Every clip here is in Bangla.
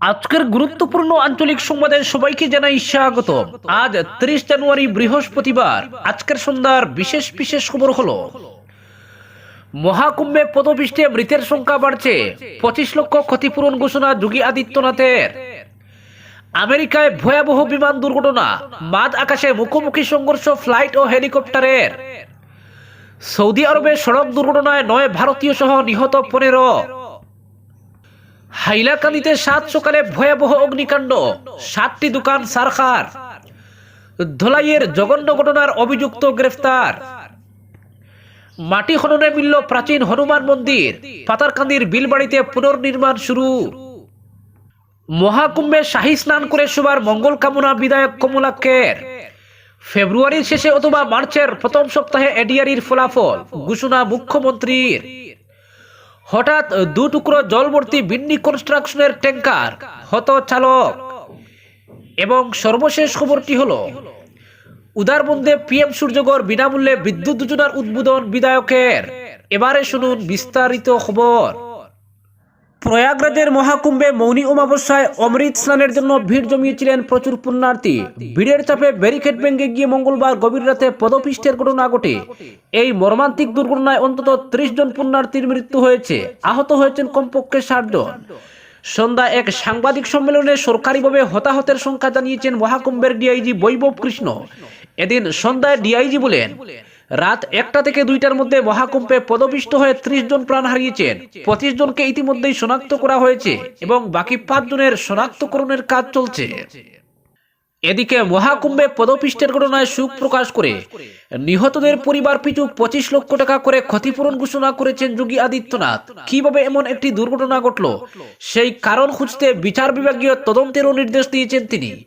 আজকের গুরুত্বপূর্ণ আঞ্চলিক সংবাদে সবাইকে জানাই স্বাগত। আজ ত্রিশ জানুয়ারি, বৃহস্পতিবার। আজকের সন্ধ্যার বিশেষ বিশেষ খবর হলো, মহাকুম্ভে পদপিষ্টে মৃতের সংখ্যা বাড়ছে। পঁচিশ লক্ষ ক্ষতিপূরণ ঘোষণা যোগী আদিত্যনাথের। আমেরিকায় ভয়াবহ বিমান দুর্ঘটনা, মাঝ আকাশে মুখোমুখি সংঘর্ষ, ফ্লাইট ও হেলিকপ্টারের। সৌদি আরবে সড়ক দুর্ঘটনায় নয় ভারতীয় সহ নিহত পনেরো। হাইলাকান্দিতে সাত সকালে ভয়াবহ অগ্নিকাণ্ড, সাতটি দোকান সারখার। ধোলাইয়ের জঘন্য ঘটনার অভিযুক্ত গ্রেফতার। মাটি খননে মিলল প্রাচীন হনুমান মন্দির, পাতারকান্দির বিলবাড়িতে পুনর্নির্মাণ শুরু। মহাকুম্ভে শাহী স্নান করে সবার মঙ্গল কামনা বিধায়ক কমলাক্ষের। ফেব্রুয়ারির শেষে অথবা মার্চের প্রথম সপ্তাহে এডিআরির ফলাফল, ঘোষণা মুখ্যমন্ত্রীর। হঠাৎ দু টুকরো জলবর্তী বিন্নি কনস্ট্রাকশনের ট্যাঙ্কার হত চালক এবং সর্বশেষ খবরটি হলো উদারবন্দে পিএম সূর্যগর বিনামূল্যে বিদ্যুৎ যোজনার উদ্বোধন বিধায়কের। এবারে শুনুন বিস্তারিত খবর। প্রয়াগরাজের মহাকুম্ভে মৌনী অমাবস্যায় অমৃত স্নানের জন্য ভিড় জমিয়েছিলেন প্রচুর পুণ্যার্থী। ভিড়ের চাপে ব্যারিকেড ভেঙে গিয়ে মঙ্গলবার গভীর রাতে পদপিষ্টের ঘটনা ঘটে। এই মর্মান্তিক দুর্ঘটনায় অন্তত ত্রিশ জন পুণ্যার্থীর মৃত্যু হয়েছে। আহত হয়েছেন কমপক্ষে ষাট জন। সন্ধ্যায় এক সাংবাদিক সম্মেলনে সরকারিভাবে হতাহতের সংখ্যা জানিয়েছেন মহাকুম্ভের ডিআইজি বৈভব কৃষ্ণ। এদিন সন্ধ্যায় ডিআইজি বলেন রাত একটা থেকে দুইটার মধ্যে মহাকুম্ভে পদপিষ্ট হয়ে ত্রিশ জন প্রাণ হারিয়েছেন। পঁচিশ জনকে ইতিমধ্যেই শনাক্ত করা হয়েছে এবং বাকি পাঁচ জনের শনাক্তকরণের কাজ চলছে। এদিকে মহাকুম্ভে পদপিষ্টের ঘটনায় সুখ প্রকাশ করে নিহতদের পরিবার পিছু পঁচিশ লক্ষ টাকা করে ক্ষতিপূরণ ঘোষণা করেছেন যোগী আদিত্যনাথ। কীভাবে এমন একটি দুর্ঘটনা ঘটল? সেই কারণ খুঁজতে বিচার বিভাগীয় তদন্তেরও নির্দেশ দিয়েছেন তিনি।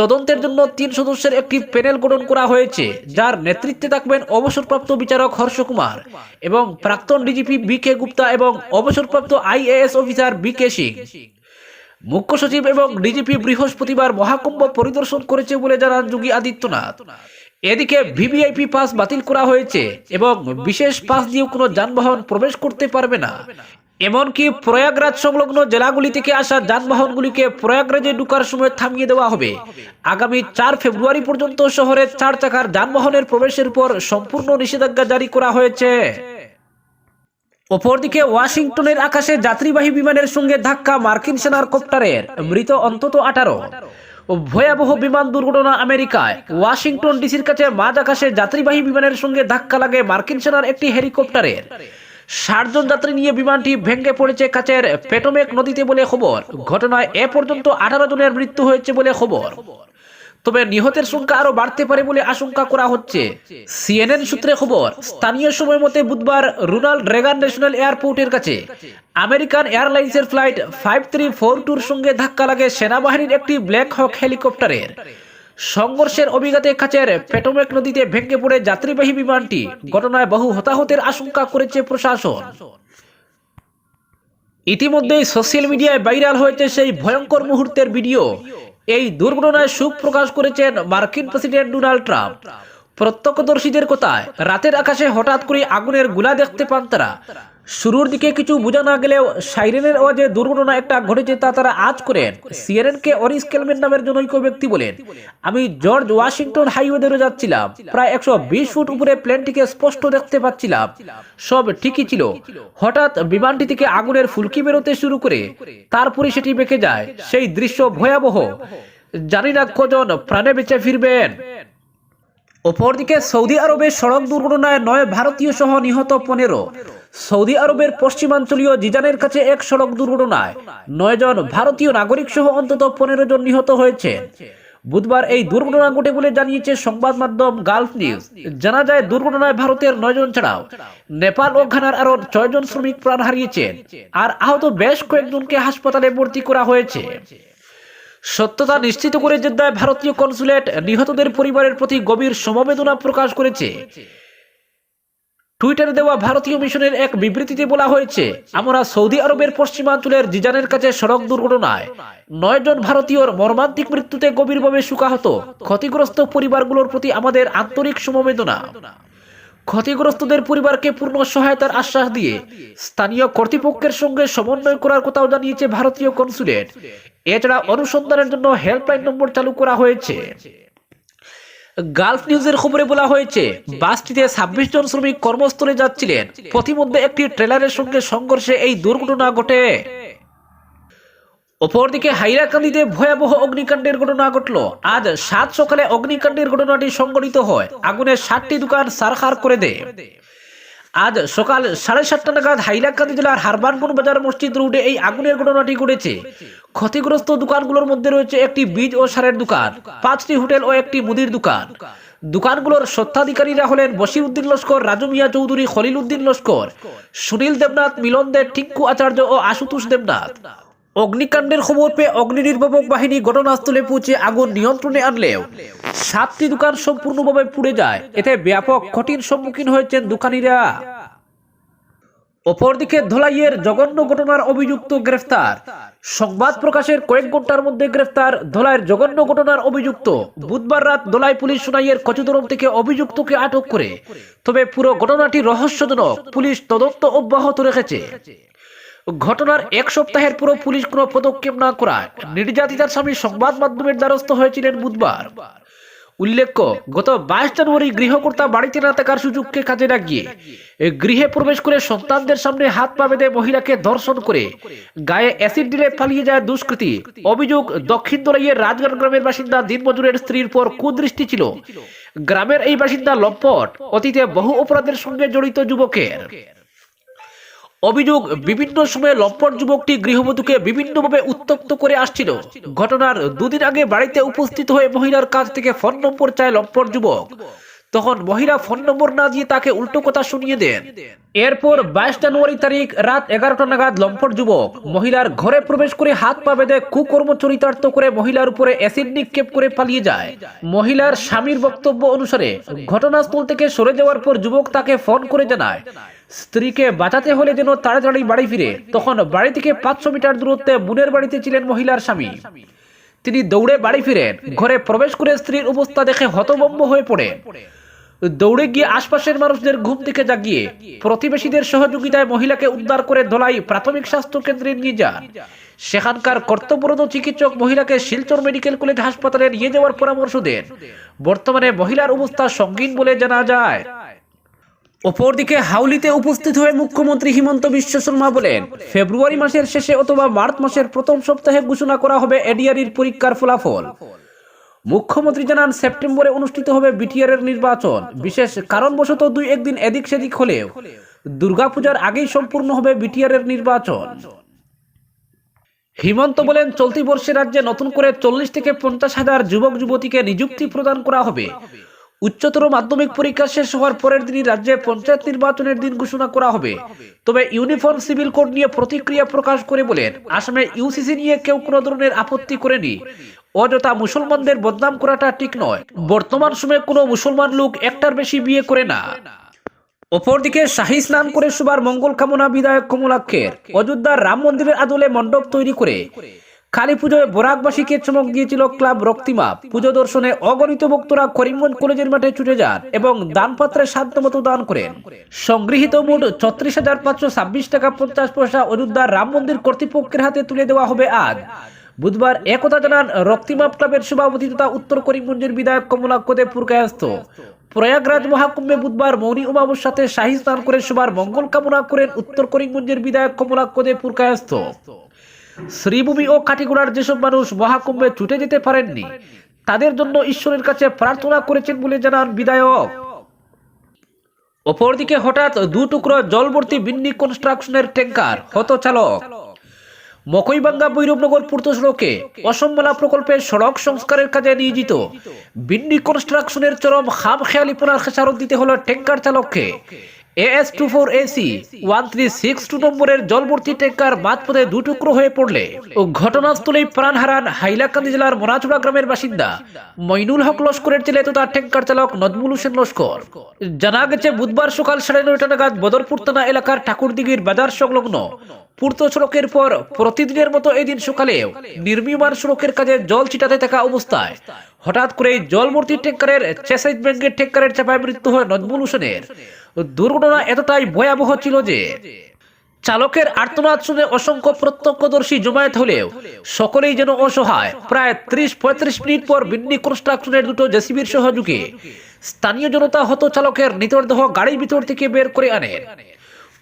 তদন্তের জন্য তিন সদস্যের একটি প্যানেল গঠন করা হয়েছে, যার নেতৃত্বে থাকবেন অবসরপ্রাপ্ত বিচারক হর্ষ কুমার এবং প্রাক্তন ডিজিপি বি কে গুপ্তা এবং অবসরপ্রাপ্ত IAS officer B K Singh. মুখ্য সচিব এবং ডিজিপি বৃহস্পতিবার মহাকুম্ভ পরিদর্শন করেছে বলে জানান যোগী আদিত্যনাথ। এদিকে ভিভিআইপি পাস বাতিল করা হয়েছে এবং বিশেষ পাস দিয়েও কোনো যানবাহন প্রবেশ করতে পারবে না। এমনকি প্রয়াগরাজ সংলগ্ন জেলাগুলি থেকে আসা যানবাহনগুলিকে প্রয়াগরাজে ঢুকার সময় থামিয়ে দেওয়া হবে। আগামী চার ফেব্রুয়ারি পর্যন্ত শহরের চার চাকার যানবাহনের প্রবেশের উপর সম্পূর্ণ নিষেধাজ্ঞা জারি করা হয়েছে। অপরদিকে ওয়াশিংটনের আকাশে যাত্রীবাহী বিমানের সঙ্গে ধাক্কা মার্কিন সেনার কপ্টারের মৃত অন্তত আঠারো। ভয়াবহ বিমান দুর্ঘটনা আমেরিকায়, ওয়াশিংটন ডিসির কাছে মাঝ আকাশে যাত্রীবাহী বিমানের সঙ্গে ধাক্কা লাগে মার্কিন সেনার একটি হেলিকপ্টারের। ষাট জন যাত্রী নিয়ে বিমানটি ভেঙে পড়েছে কাছের পেটোমেক নদীতে বলে খবর। ঘটনায় এ পর্যন্ত আঠারো জনের মৃত্যু হয়েছে বলে খবর। তবে নিহতের সংখ্যা আরও বাড়তে পারে বলে আশঙ্কা করা হচ্ছে। সিএনএন সূত্রে খবর, স্থানীয় সময় মতে বুধবার রোনাল্ড রেগান ন্যাশনাল এয়ারপোর্টের কাছে আমেরিকান এয়ারলাইন্সের ফ্লাইট ফাইভ থ্রি ফোর টুর সঙ্গে ধাক্কা লাগে সেনাবাহিনীর একটি ব্ল্যাক হক হেলিকপ্টারের। সংঘর্ষের অভিজ্ঞতায় কাছের পেটোমেক নদীতে ভেঙে পড়ে যাত্রীবাহী বিমানটি। ঘটনায় বহু হতাহতের আশঙ্কা করেছে প্রশাসন। ইতিমধ্যেই সোশ্যাল মিডিয়ায় ভাইরাল হয়েছে সেই ভয়ঙ্কর মুহূর্তের ভিডিও। এই দুর্ঘটনায় সুখ প্রকাশ করেছেন মার্কিন প্রেসিডেন্ট ডোনাল্ড ট্রাম্প। প্রত্যক্ষদর্শীদের কথায়, রাতের আকাশে হঠাৎ করে আগুনেরগুলা দেখতে পান তারা। শুরুর দিকে কিছু বোঝা না গেলেও সাইরেনের আওয়াজে দুর্ঘটনা একটা ঘটেছে তা তারা আজ করেন। সিএনএন কে অরিস কেলমেন নামের জনৈক ব্যক্তি বলেন, আমি জর্জ ওয়াশিংটন হাইওয়ে ধরে যাচ্ছিলাম। প্রায় একশো বিশ ফুট উপরে প্লেনটিকে স্পষ্ট দেখতে পাচ্ছিলাম। সব ঠিকই ছিল। হঠাৎ বিমানটি থেকে আগুনের ফুলকি বেরোতে শুরু করে, তারপরে সেটি বেঁকে যায়। সেই দৃশ্য ভয়াবহ। জানি না কজন প্রাণে বেঁচে ফিরবেন। অপরদিকে সৌদি আরবের সড়ক দুর্ঘটনায় নয় ভারতীয় সহ নিহত পনেরো। সৌদি আরবের পশ্চিমাঞ্চলীয় জিজানের কাছে এক সড়ক দুর্ঘটনায় নয় জন ভারতীয় নাগরিক সহ অন্তত পনেরো জন নিহত হয়েছে। বুধবার এই দুর্ঘটনা ঘটে বলে জানিয়েছে সংবাদ মাধ্যম গালফ নিউজ। জানা যায়, দুর্ঘটনায় ভারতের নয় জন ছাড়াও নেপাল ও ঘানার আরও ছয় জন শ্রমিক প্রাণ হারিয়েছেন আর আহত বেশ কয়েকজনকে হাসপাতালে ভর্তি করা হয়েছে। সত্যতা নিশ্চিত করে জেদ্দায় ভারতীয় কনসুলেট নিহতদের পরিবারের প্রতি গভীর সমবেদনা প্রকাশ করেছে। টুইটারে দেওয়া ভারতীয় মিশনের এক বিবৃতিতে বলা হয়েছে, আমরা সৌদি আরবের পশ্চিমাঞ্চলের জিজানের কাছে সড়ক দুর্ঘটনায় নয় জন ভারতীয়র মর্মান্তিক মৃত্যুতে গভীরভাবে সুকাহত ক্ষতিগ্রস্ত পরিবারগুলোর প্রতি আমাদের আন্তরিক সমবেদনা। ক্ষতিগ্রস্তদের পরিবারকে পূর্ণ সহায়তার আশ্বাস দিয়ে স্থানীয় কর্তৃপক্ষের সঙ্গে সমন্বয় করার কথাও জানিয়েছে ভারতীয় কনসুলেট। এছাড়া অনুসন্ধানের জন্য হেল্পলাইন নম্বর চালু করা হয়েছে। গালফ নিউজের খবরে বলা হয়েছে, বাসটিতে ছাব্বিশ জন শ্রমিক কর্মস্থলে যাচ্ছিলেন। প্রতিমধ্যে একটি ট্রেলারের সঙ্গে সংঘর্ষে এই দুর্ঘটনা ঘটে। অপরদিকে হাইরাকান্দিতে ভয়াবহ অগ্নিকাণ্ডের ঘটনা ঘটল। আজ সাত সকালে অগ্নিকাণ্ডের ঘটনাটি সংঘটিত হয়। আগুনের সাতটি দোকান সারখার করে দেয়। আজ সকাল সাড়ে সাতটা নাগাদ হাইলাকান্দি জেলার হারবানগুন বাজার মসজিদ রোডে এই আগুনের ঘটনাটি ঘটেছে। ক্ষতিগ্রস্ত দোকানগুলোর মধ্যে রয়েছে একটি বীজ ও সারের দোকান, পাঁচটি হোটেল ও একটি মুদির দোকান। দোকানগুলোর স্বত্বাধিকারীরা হলেন বসিউদ্দিন লস্কর, রাজু মিয়া চৌধুরী খলিল উদ্দিন লস্কর, সুনীল দেবনাথ, মিলন দেব টিঙ্কু আচার্য ও আশুতোষ দেবনাথ। অগ্নিকাণ্ডের খবর পেয়ে অগ্নি নির্বাপক বাহিনী ঘটনাস্থলে পৌঁছে আগুন নিয়ন্ত্রণে আনলেও সাতটি দোকান সম্পূর্ণভাবে পুড়ে যায়। এতে ব্যাপক ক্ষতির সম্মুখীন হয়েছেন দোকানিরা। অপরদিকে ধলাইয়ের জঘন্য ঘটনার অভিযুক্ত গ্রেফতার। সংবাদ প্রকাশের কয়েক ঘণ্টার মধ্যে গ্রেফতার ধলাইয়ের জঘন্য ঘটনার অভিযুক্ত। বুধবার রাত ধলাই পুলিশ সুনাইয়ের কচুদরম থেকে অভিযুক্তকে আটক করে। তবে পুরো ঘটনাটি রহস্যজনক। পুলিশ তদন্ত অব্যাহত রেখেছে। ঘটনার এক সপ্তাহের পুরো পুলিশ কোনো পদক্ষেপ না করায় নির্যাতিতার স্বামী সংবাদ মাধ্যমের দ্বারস্থ হয়েছিলেন বুধবার। উল্লেখ্য, গত বাইশ জানুয়ারি গৃহকর্তা বাড়িতে না থাকার সুযোগকে কাজে লাগিয়ে গৃহে প্রবেশ করে সন্তানদের সামনে হাত পা বেঁধে মহিলাকে ধর্ষণ করে গায়ে অ্যাসিড দিলে পালিয়ে যায় দুষ্কৃতী। অভিযোগ, দক্ষিণ দলাইয়ের রাজগড় গ্রামের বাসিন্দা দিনমজুরের স্ত্রীর পর কুদৃষ্টি ছিল। গ্রামের এই বাসিন্দা লম্পট, অতীতে বহু অপরাধের সঙ্গে জড়িত যুবকের। অভিযোগ, বিভিন্ন সময়ে লম্পট যুবকটি গৃহবধূকে বিভিন্নভাবে উত্তপ্ত করে আসছিল। ঘটনার দুদিন আগে বাড়িতে উপস্থিত হয়ে মহিলার কাছ থেকে ফোন নম্বর চায় লম্পট যুবক। তখন মহিলা ফোন নম্বর না দিয়ে তাকে উল্টো কথা শুনিয়ে দেন। এরপর বাইশ জানুয়ারি তারিখ রাত এগারোটা নাগাদ লম্পট যুবক মহিলার ঘরে প্রবেশ করে হাত পা বেঁধে কুকর্ম চরিতার্থ করে মহিলার উপরে অ্যাসিড নিক্ষেপ করে পালিয়ে যায়। মহিলার স্বামীর বক্তব্য অনুসারে ঘটনাস্থল থেকে সরে যাওয়ার পর যুবক তাকে ফোন করে জানায়, স্ত্রীকে বাঁচাতে হলে যেন তাড়াতাড়ি বাড়ি ফিরে। তখন বাড়ি থেকে পাঁচশো মিটার দূরত্বে বোনের বাড়িতে ছিলেন মহিলার স্বামী। তিনি দৌড়ে বাড়ি ফিরেন। ঘরে প্রবেশ করে স্ত্রীর অবস্থা দেখে হতভম্ব হয়ে পড়ে দৌড়ে গিয়ে আশপাশের মানুষদের ঘুম থেকে জাগিয়ে প্রতিবেশীদের সহযোগিতায় মহিলাকে উদ্ধার করে ধলাই প্রাথমিক স্বাস্থ্য কেন্দ্রে নিয়ে যান। সেখানকার কর্তব্যরত চিকিৎসক মহিলাকে শিলচর মেডিকেল কলেজ হাসপাতালে নিয়ে যাওয়ার পরামর্শ দেন। বর্তমানে মহিলার অবস্থা সঙ্গীন বলে জানা যায়। অপরদিকে হাউলিতে উপস্থিত হয়ে মুখ্যমন্ত্রী হিমন্ত বিশ্ব শর্মা বলেন, ফেব্রুয়ারি মাসের শেষে অথবা মার্চ মাসের প্রথম সপ্তাহে ঘোষণা করা হবে এডিআরির পরীক্ষার ফলাফল। মুখ্যমন্ত্রী জানান, সেপ্টেম্বরে অনুষ্ঠিত হবে বিটিআর এর নির্বাচন। বিশেষ কারণবশত দুই একদিন এদিক সেদিক হলেও দুর্গাপূজার আগেই সম্পূর্ণ হবে বিটিআর এর নির্বাচন। হিমন্ত বলেন, চলতি বর্ষে রাজ্যে নতুন করে চল্লিশ থেকে পঞ্চাশ হাজার যুবক যুবতীকে নিযুক্তি প্রদান করা হবে। উচ্চতর মাধ্যমিক পরীক্ষা শেষ হওয়ার পরের দিনই রাজ্যে পঞ্চায়েত নির্বাচনের দিন ঘোষণা করা হবে। তবে ইউনিফর্ম সিভিল কোড নিয়ে প্রতিক্রিয়া প্রকাশ করে বলেন, আসামে ইউসিসি নিয়ে কেউ কোনো ধরনের আপত্তি করেনি। অযথা মুসলমানদের বদনাম করাটা ঠিক নয়। বর্তমান সময়ে কোনো মুসলমান লোক একটার বেশি বিয়ে করে না। অপরদিকে শাহী স্নান করে সুবার মঙ্গল কামনা বিধায়ক কমলাক্ষের। অযোধ্যার রাম মন্দিরের আদলে মণ্ডপ তৈরি করে। কালী পুজোয় বরাকবাসীকে চমক দিয়েছিল ক্লাব রক্তিমা। পুজো দর্শনে অগণিত ভক্তরা করিমগঞ্জ কলেজের মাঠে ছুটে যান এবং দানপাত্রে সাধ্যমতো দান করেন। সংগৃহীত মোট ছত্রিশ হাজার পাঁচশো ছাব্বিশ টাকা পঞ্চাশ পয়সা অযোধ্যার রাম মন্দির কর্তৃপক্ষের হাতে তুলে দেওয়া হবে আজ। বুধবার একথা জানান রক্তিমাপ ক্লাবের সভাপতি তথা উত্তর করিমগঞ্জের বিধায়ক কমলাক্ষদেব পুরকায়স্থ প্রয়াগরাজ মহাকুম্ভে বুধবার মৌনী উমাবুর সাথে শাহী স্নান করে সবার মঙ্গল কামনা করেন উত্তর করিমগঞ্জের বিধায়ক কমলাক্ষদেব পুরকায়স্থ শ্রীভূমি ও কাটিগুড়ার যেসব মানুষ মহাকুম্ভে ছুটে যেতে পারেননি, তাদের জন্য ঈশ্বরের কাছে প্রার্থনা করেছেন বলে জানান বিধায়ক। অপরদিকে হঠাৎ দু টুকরো জলভর্তি বিন্নি কনস্ট্রাকশনের ট্যাঙ্কার, হতচালক। মকইবাঙ্গা বৈরবনগর পূর্ত সড়কে অসমমেলা প্রকল্পে সড়ক সংস্কারের কাজে নিয়োজিত বিন্নি কনস্ট্রাকশনের চরম খাম খেয়ালিপনার খেসারত দিতে হলো ট্যাঙ্কার চালককে। AS two four AC one three six two নম্বরের জলভর্তি ট্যাঙ্কার মাঝপথে দুটুকরো হয়ে পড়লে ও ঘটনাস্থলেই প্রাণ হারান হাইলাকান্দি জেলার মোনাচুড়া গ্রামের বাসিন্দা মইনুল হক লস্করের ছেলে তথা ট্যাঙ্কার চালক হোসেন লস্কর। জানা গেছে, বুধবার সকাল সাড়ে নয়টা নাগাদ বদরপুর থানা এলাকার ঠাকুরদিঘির বাজার সংলগ্ন পূর্ত সড়কের পর প্রতিদিনের মতো এদিন সকালেও নির্মীয়মান সড়কের কাজে জল ছিটাতে থাকা অবস্থায় হঠাৎ করে জলমূর্তি ট্যাঙ্কারের চেসাইজ ব্যাংকের ট্যাঙ্কারের চাপায় মৃত্যু হয় নজমুল হোসেনের। দুর্ঘটনা এতটাই ভয়াবহ ছিল যে চালকের আর্তনাদ শুনে অসংখ্য প্রত্যক্ষদর্শী জমায়েত হলেও সকলেই যেন অসহায়। প্রায় ত্রিশ পঁয়ত্রিশ মিনিট পর বিন্নি কনস্ট্রাকশনের দুটো জেসিবির সহযোগে স্থানীয় জনতা হত চালকের নিতরদেহ গাড়ির ভিতর থেকে বের করে আনেন।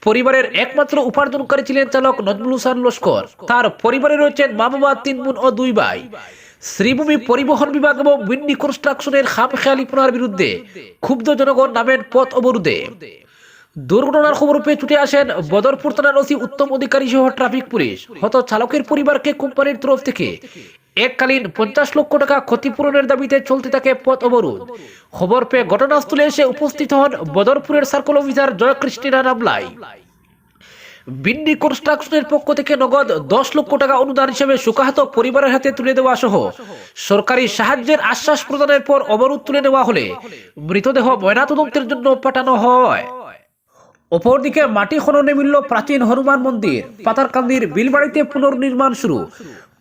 পরিবারের একমাত্র উপার্জনকারী ছিলেন চালক নজমুল হোসেন লস্কর। তার পরিবারে রয়েছেন মা বাবা তিন বোন ও দুই ভাই। শ্রীভূমি পরিবহন বিভাগ এবং বিন্নি কনস্ট্রাকশনের খামখেয়ালিপনার বিরুদ্ধে ক্ষুব্ধ জনগণ নামেন পথ অবরোধে। দুর্ঘটনার খবর পেয়ে ছুটে আসেন বদরপুর থানার ওসি উত্তম অধিকারী সহ ট্রাফিক পুলিশ। হত চালকের পরিবারকে কোম্পানির তরফ থেকে এককালীন পঞ্চাশ লক্ষ টাকা ক্ষতিপূরণের দাবিতে চলতে থাকে পথ অবরোধ। খবর পেয়ে ঘটনাস্থলে এসে উপস্থিত হন বদরপুরের সার্কেল অফিসার জয়কৃষ্ণা নামলাই বিন্ডি কনস্ট্রাকশনের পক্ষ থেকে নগদ দশ লক্ষ টাকা অনুদান হিসেবে সুকাহত পরিবারের হাতে তুলে দেওয়া সহ সরকারি সাহায্যের আশ্বাস প্রদানের পর অবরোধ তুলে নেওয়া হলে মৃতদেহ ময়নাতদন্তের জন্য পাঠানো হয়। অপরদিকে মাটি খননে মিলল প্রাচীন হনুমান মন্দির। পাতারকান্দির বিলবাড়িতে পুনর্নির্মাণ শুরু।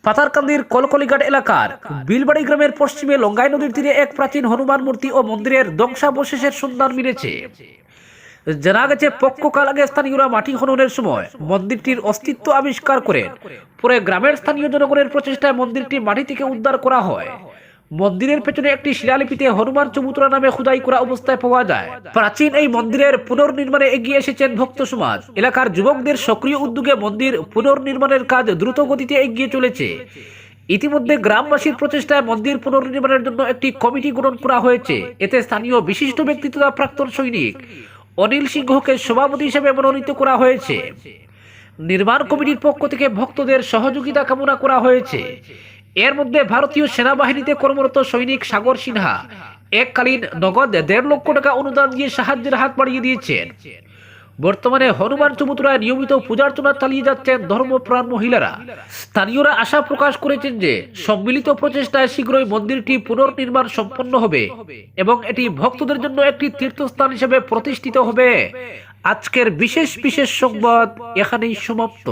পাতারকান্দির কলকলিঘাট এলাকার বিলবাড়ি গ্রামের পশ্চিমে লঙ্গাই নদীর তীরে এক প্রাচীন হনুমান মূর্তি ও মন্দিরের ধ্বংসাবশেষের সন্ধান মিলেছে। জানা গেছে পক্ষকাল আগে স্থানীয়রা মাটি খননের সময় মন্দিরটির অস্তিত্ব আবিষ্কার করেন পরে গ্রামের স্থানীয় জনগণের প্রচেষ্টায় মন্দিরটি মাটি থেকে উদ্ধার করা হয়। মন্দিরের পেছনে একটি শিলালিপিতে হনুমান চবুতরা নামে খুদাই করা অবস্থায় পাওয়া যায়। প্রাচীন এই মন্দিরের পুনর্নির্মাণে এগিয়ে এসেছেন ভক্ত সমাজ। এলাকার যুবকদের সক্রিয় উদ্যোগে মন্দির পুনর্নির্মাণের কাজ দ্রুত গতিতে এগিয়ে চলেছে। ইতিমধ্যে গ্রামবাসীর প্রচেষ্টায় মন্দির পুনর্নির্মাণের জন্য একটি কমিটি গঠন করা হয়েছে। এতে স্থানীয় বিশিষ্ট ব্যক্তিত্ব প্রাক্তন সৈনিক অনিল সিংহকে সভাপতি হিসেবে মনোনীত করা হয়েছে। নির্মাণ কমিটির পক্ষ থেকে ভক্তদের সহযোগিতা কামনা করা হয়েছে। এর মধ্যে ভারতীয় সেনাবাহিনীতে কর্মরত সৈনিক সাগর সিনহা, এককালীন নগদ দেড় লক্ষ টাকা অনুদান দিয়ে সাহায্যের হাত বাড়িয়ে দিয়েছেন। বর্তমানে হনুমান চমুতরায় নিয়মিত পূজার্চনা চালিয়ে যাচ্ছেন ধর্মপ্রাণ মহিলারা। স্থানীয়রা আশা প্রকাশ করেছেন যে সম্মিলিত প্রচেষ্টায় শীঘ্রই মন্দিরটি পুনর্নির্মাণ সম্পন্ন হবে এবং এটি ভক্তদের জন্য একটি তীর্থস্থান হিসেবে প্রতিষ্ঠিত হবে। আজকের বিশেষ বিশেষ সংবাদ এখানেই সমাপ্ত।